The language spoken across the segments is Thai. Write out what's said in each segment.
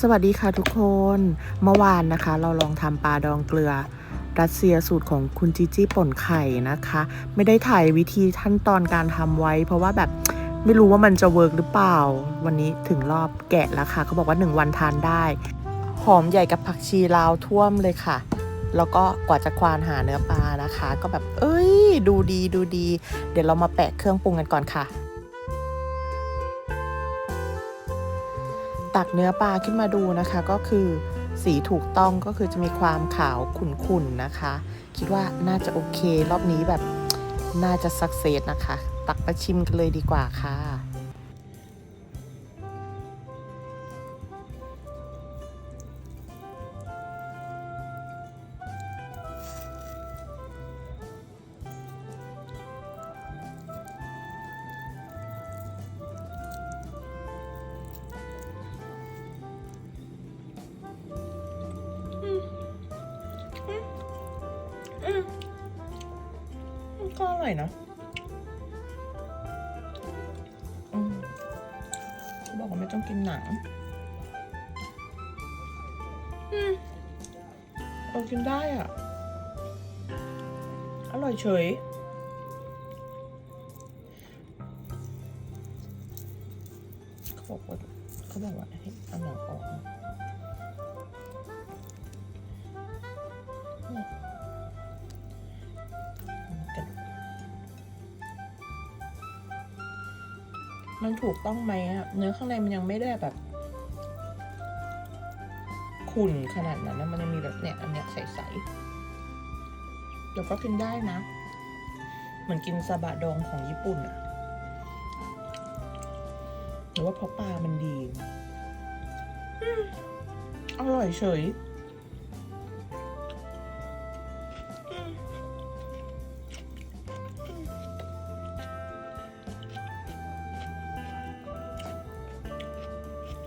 สวัสดีค่ะทุกคน เมื่อวานนะคะ เราลองทำปลาดองเกลือ รัสเซียสูตรของคุณจิจี้ป่นไข่นะคะ ไม่ได้ถ่ายวิธีขั้นตอนการทำไว้ เพราะว่าแบบไม่รู้ว่ามันจะเวิร์กหรือเปล่า วันนี้ถึงรอบแกะแล้วค่ะเขาบอกว่า 1 วันทานได้ หอมใหญ่กับผักชีลาวท่วมเลยค่ะ แล้วก็กว่าจะควานหาเนื้อปลานะคะ ก็แบบ เอ้ย ดูดีดูดี เดี๋ยวเรามาแปะเครื่องปรุงกันก่อนค่ะ ตักเนื้อปลาขึ้นมาดูนะคะ ก็คือสีถูกต้องก็คือจะมีความขาวขุ่นๆนะคะ คิดว่าน่าจะโอเครอบนี้แบบน่าจะสักเซสนะคะ ตักมาชิมกันเลยดีกว่าค่ะ ก็อร่อยนะเขาบอกว่าไม่ต้องกินหนังอเรากินได้อะ อร่อยเฉยเขาบอกว่าเขาบอกว่าให้เอาหนังออกนะเนี่ยก มันถูกต้องไหมอะเนื้อข้างในมันยังไม่ได้แบบขุ่นขนาดนั้นนะมันยังมีแบบเนี่ยอันเนี้ยใสๆเดี๋ยวก็กินได้นะ เหมือนกินซาบะดองของญี่ปุ่นอะหรือว่าเพราะปลามันดีอร่อยเฉย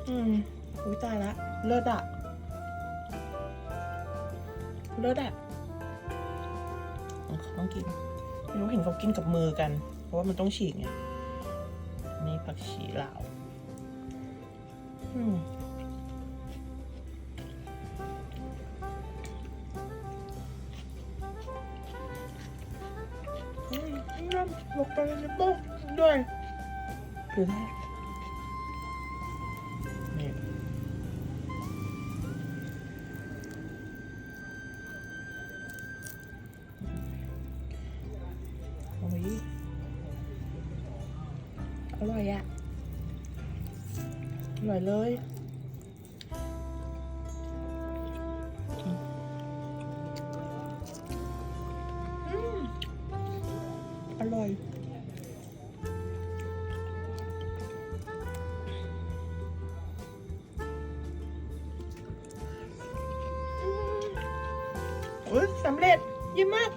อืมอุ้ยตายละ เลิศอะเลิศอะเขาต้องกิน ไม่รู้เห็นเขากินกับมือกัน เพราะว่ามันต้องฉีกไงนี่ผักชีลาว อืมอืมน้ำลงไป ร่อยอะอร่อยเลยอร่อยอืมอุ้ยสำเร็จเยี่ยมมาก